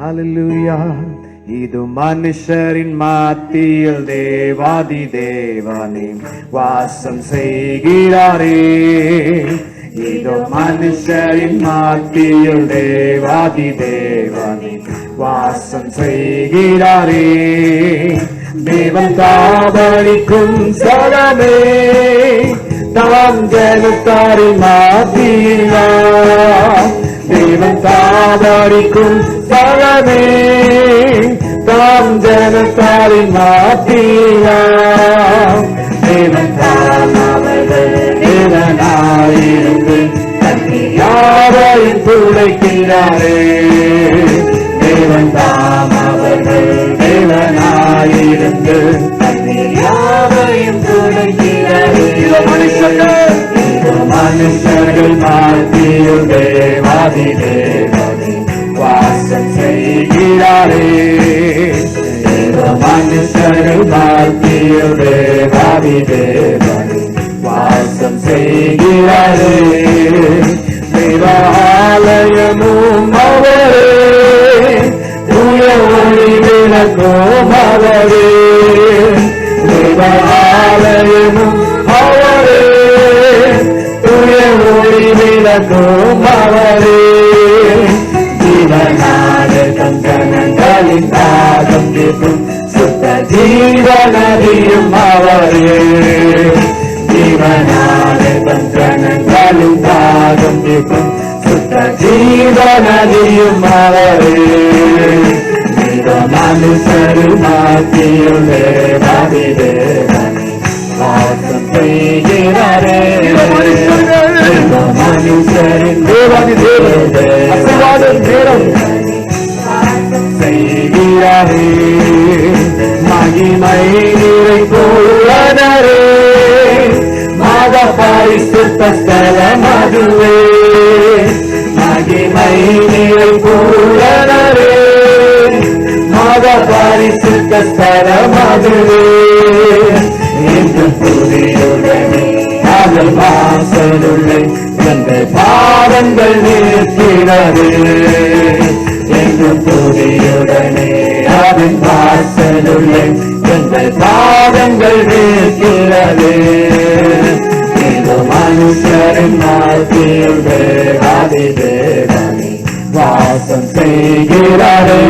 ஹalleluya இது மனுஷரின் மாத்தியில் தேவாதி தேவனே வாசம் செய்கிறாரே இது மனுஷரின் மாத்தியில் தேவாதி தேவனே வாசம் செய்கிறாரே தேவன் தாபரிக்கும் சகமே தாம் ஜனத்தாரின் மாத்தியா தேவன் தாவரிக்கும் பழமே தாம் ஜனத்தாரின் மாத்தியா தேவன் யாரையும் துளைக்கிறாரே தேவன் தாம் அவர்கள் தேவனாயிருந்து யாரையும் துளைக்கிறாரே மனுஷர்கள். மனுஷர்கள் மாற்றியும் செய்கிறாரே மனுஷர்கள் மாற்றியும் தேவாதி வாசம் செய்கிறாரே. தேவாலயமும் அவரே. தூய ஒளி விளக்கும் அவரே. தேவாலயமும் அவரே. தூய ஒளி விளக்கும் அவரே. தீர்க்கும் சுத்த ஜீவனதியும் அவரே. கங்கணங்களின் தாகம் தீர்க்கும் சுத்த ஜீவனதியும் அவரே. மனுஷரு வாசம் செய்கிறாரே. மனுஷரின் தேவாதி தேவனே அசைவாத நேரம் செய்கிறாரே. மகிமை நிறை போலனரே மாத பரிசுத்த ஸ்தலம் அதுவே. மகிமை நிறை போலனரே மாத பரிசுத்த ஸ்தலம் அதுவே. என்று புரியுடனே காதல் வாசலுள்ளே எங்கள் பாதங்கள் நிற்கிறது. என்று புரியுடனே அதன் வாசலுள்ளே எங்கள் பாதங்கள் நிற்கிறது இது மனுஷரின் வாழ்க்கையில் தேவாதி வாசம் செய்கிறாரே.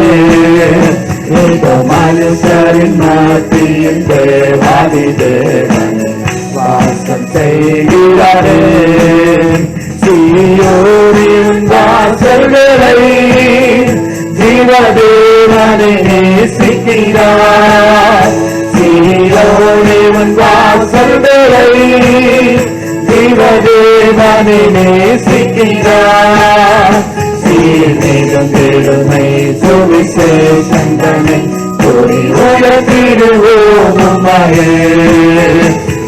இது மனுஷரின் மத்தியில் தேவாதிதேவனே வாசம் செய்கிறாரே. சீயோரின் வாசல்களை ஜீவதேவனை நேசிக்கிறார் சீயோரின் வாசல்களை ஜீவதேவனை நேசிக்கிறார் சீர்மேகம் பெருமை சுவிசேஷங்களை பொறி உயர்த்திடுவோமையே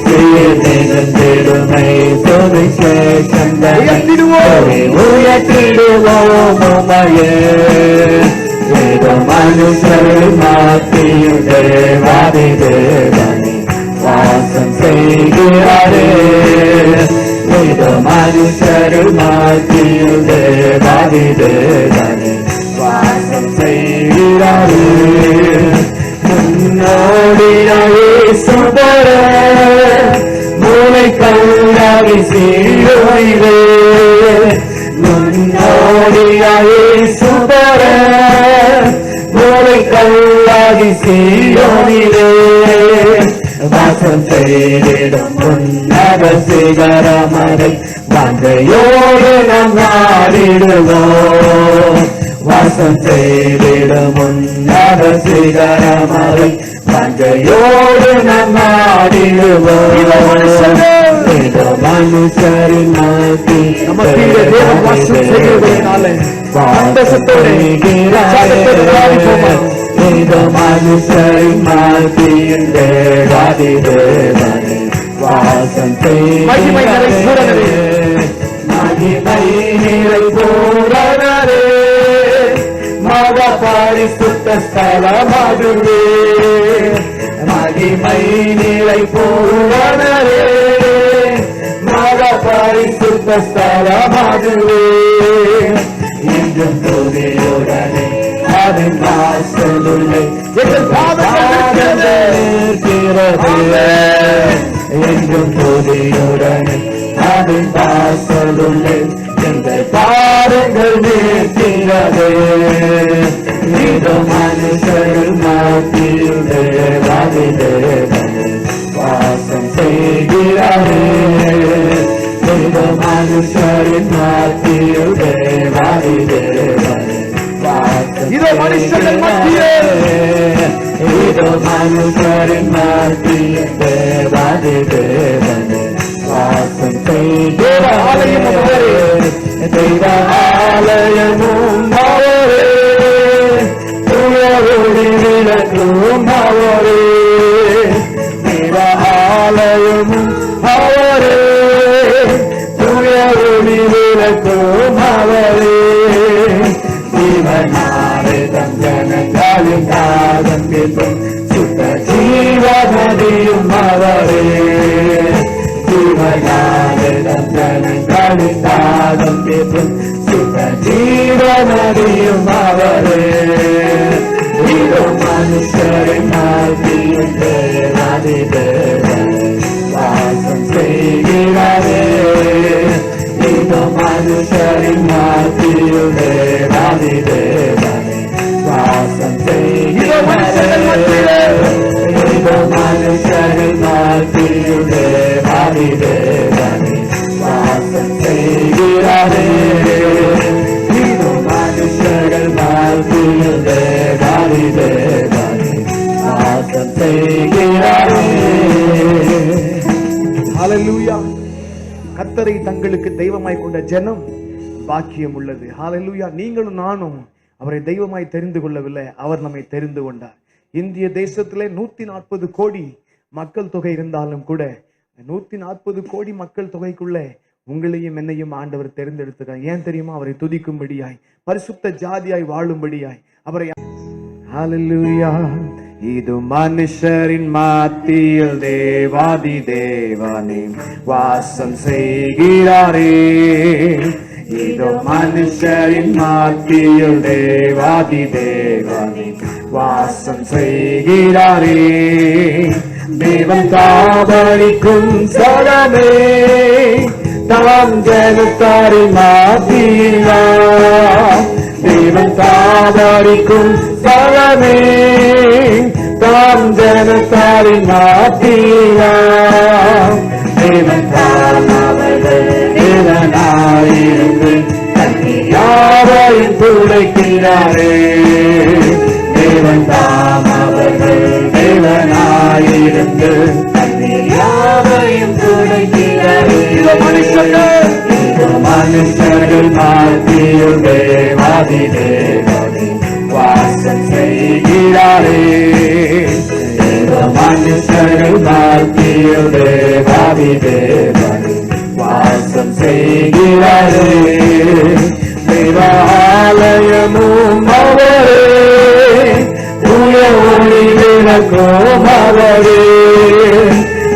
சீர்மேகம் பெருமை சுவிசேஷங்களை பொறி உயர்த்திடுவோமையே ஏதோ மனுஷர் மாத்தியும் தேவாதி தேவனே வாசம் செய்கிறாரே. ஏதோ மனுஷர் மாத்தியும் தேவாதி தேவனே வாசம் செய்கிறாரே. முன்னோடியே சுபர மூளை சீரோயிலே முன்னோடியே மூளை கல்லாவி சீரோனிலே வாசம் செய்திடும் உன்னத சிகரமரை வந்தையோடு நாம் நாடிடுவோம். வாசம் செய்திடும் உன்னத சிகரமரை வந்தையோடு நாம் நாடிடுவோம். இதோ மனுஷரின் மத்தி நமக்கு தேவன் வாசம் செய்கிறபடினாலே சந்தோஷத்தோடு மத்தியில் தேவாதி தேவனே வாசம் மகிமை நிலை பூரணரே. மக பரிசுத்த ஸ்தலமதுவே என்றும் இருக்கிறது என்றும் துதியுடன் அதன் வாசலுள்ளே எங்கள் பாதங்கள் நிற்கிறது இது மனுஷர்கள் மாற்றியுள்ளே வாசம் செய்கிறாரே. இது மனுஷரின் மாற்றியுள்ளே வாசம் இதோ மனுஷர்கள் மத்தியில். வாசம் தேவ ஆலயமும் அவரே. செய்த தெய்வ ஆலயமும் காதம் கேட்கும் சுத்த ஜீவனதியும் அவரே. தேவன். வாசம் செய்கிறாரே இதோ மனுஷரின் மாற்றியுள்ளே ராதி தேவனே. வாசம் மத்தியிலே. இதோ கர்த்தரை தங்களுக்கு தெய்வமாய் கொண்ட ஜனம் பாக்கியம் உள்ளது. ஹalleluya நீங்களும் நானும் அவரை தெய்வமாய் தெரிந்து கொள்ளவில்லை. அவர் நம்மை தெரிந்து கொண்டார். இந்திய தேசத்திலே நூத்தி நாற்பது கோடி மக்கள் தொகை இருந்தாலும் கூட நூத்தி நாற்பது கோடி மக்கள் தொகைக்குள்ளே உங்களையும் என்னையும் ஆண்டவர் தெரிந்தெடுத்துக்கிறார் ஏன் தெரியுமா? அவரை துதிக்கும்படியாய் பரிசுத்த ஜாதியாய் வாழும்படியாய் அவரை ஹalleluya இது மனுஷரின் மாத்தியில் தேவாதி தேவனே வாசம் செய்கிறாரே. இது மனுஷரின் மாத்தியில் தேவாதி தேவனே வாசம் செய்கிறாரே. தேவன் காவலிக்கும் சரமே தாம் ஜனத்தாரி மாத்தியா தேவன் தாவரிக்கும் பலமே. தாம் ஜனத்தாரி மாத்தீரா தேவன் தாம் அவர்கள் தேவனாயிருந்து யாரையும் துடைக்கிறாரே. தேவன் தாம் அவர்கள் தேவனாயிருந்து தேவனே வாசம் செய்கிறாரே. மனுஷர்கள் மாற்றியும் தேவாதி தேவனே வாசம் செய்கிறாரே தேவாலயமும் அவரே தூய ஒளி விளக்கும் அவரே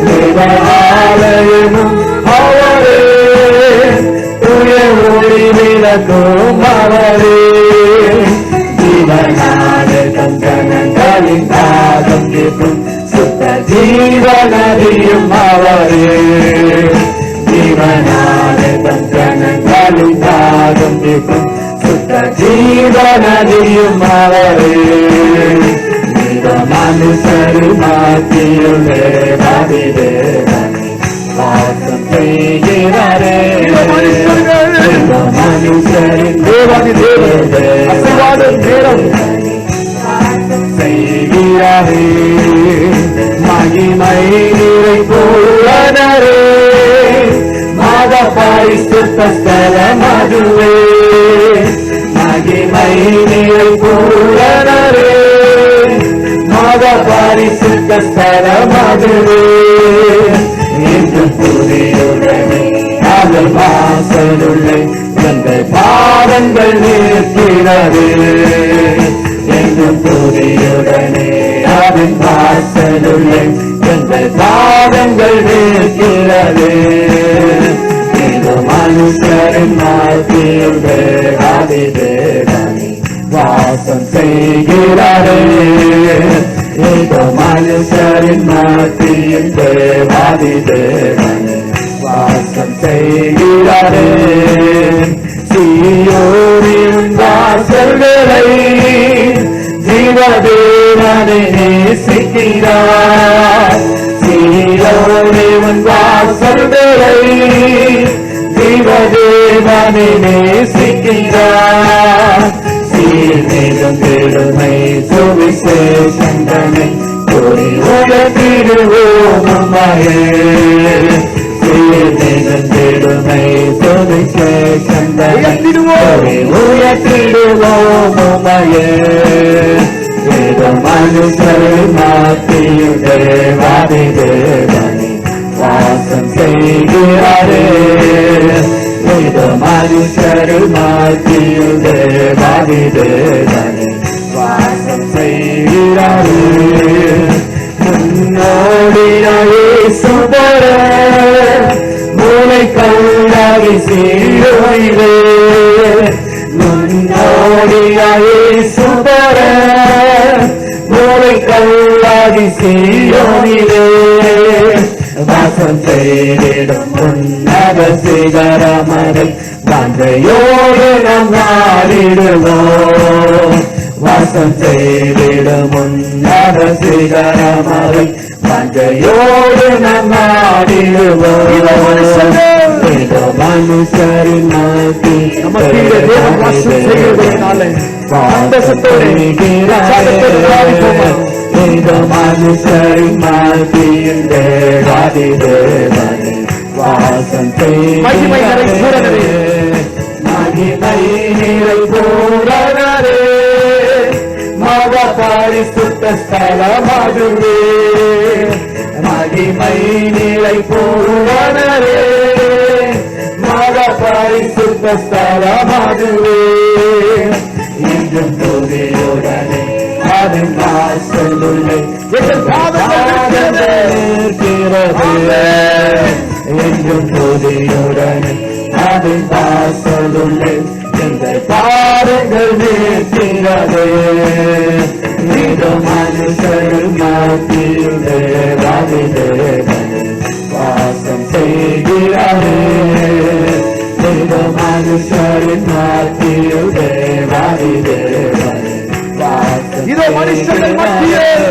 தேவாலயமும் அவரே ஒளி விளக்கும் அவரே சுத்த ஜீவனதியும் அவரே. ஜீவனான தங்கனங்களின் தாகம் கேட்கும் சுத்த ஜீவனதியும் அவரே. மனுஷரு நேரம் செய்கிறாரே. மகிமை நிறை போலனரே மாத பரிசுத்த ஸ்தலம் அதுவே மகிமை நிறை போலனரே மாத பரிசுத்த ஸ்தலம் அதுவே என்று புரியுடனே காதல் வாசலுள்ளே எங்கள் பாவங்கள் நிற்கிறதே. என்றும் புரியுடனே அதன் வாசலுள்ளே எங்கள் பாதங்கள் நிற்கிறது இது மனுஷரின் மாற்றியுள்ளே ஆதி தேவனே வாசம் செய்கிறாரே. ஏதோ மனுஷரின் மத்தியில் தேவாதி தேவனே வாசம் செய்கிறாரே. சீயோரின் வாசல்களை ஜீவதேவனே நேசிக்கிறார் சீயோரின் வாசல்களை ஜீவதேவனை நேசிக்கிறார் சீர்மேலும் பெருமை சுவிசேஷந்தனை கூறி உலகிடுவோம் சீர்மேலும் பெருமை சுவிசேஷந்தனை கூறி உயர்த்திடுவோம் உம்மையே ஏதோ மனுஷரை மாற்றியும் தேவாதி தேவனை வாசம் செய்கிறாரே ஏதோ மனுஷரை மாற்றியும் தேவாதி தேவனை வாசம் செய்கிறாரே முன்னோடியாயே சுபர மூளை கல்லாகி சீரோயிலே சுபர மூளை கல்லாகி சீரோனிலே வாசம் செய்திடும் உன்னத சிகரமரை தந்தையோடு நாம் நாடிடுவோம். வாசம் செய்திடும் உன்னத சிகரமரை தந்தையோடு நாம் நாடிடுவோம். மனுஷரின் வாசம் சந்தோஷத்தோடு உற்சாகத்தோடு பாடிப்போமா? இதோ மனுஷரின் மத்தியில் தேவாதி தேவனே வாசம் மகிமை நிறை பூரணரே. மக பரிசுத்த ஸ்தலமாகுவே மகிமை நிலை பூரணரே மக பரிசுத்த ஸ்தலமாகுவே இன்றும் துதியுடனே அதன் வாசலுள்ளே எங்கள் பாதங்கள் இருக்கிறது என்றும் துதியுடனே அதன் வாசலுள்ளே எங்கள் பாருங்கள் நிற்கிறது மனுஷர்கள் மாற்றியுள்ளே மனுஷர்கள் மத்தியில்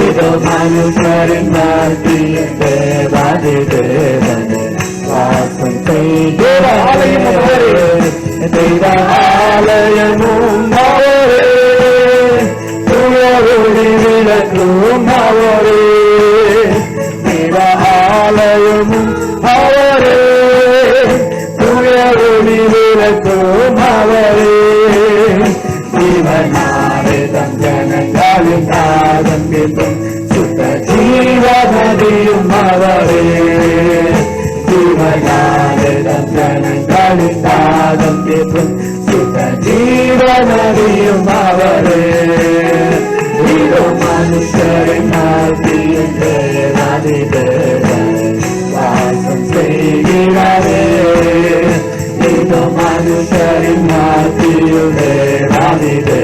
இதோ மனுஷரின் மத்தியில் தேவாதி தேவனே வாசம் தெய்வ ஆலயமும் அவரே துயருடி விளக்கும் அவரே ஆலயமும் அவரே ಮಾಡಿದ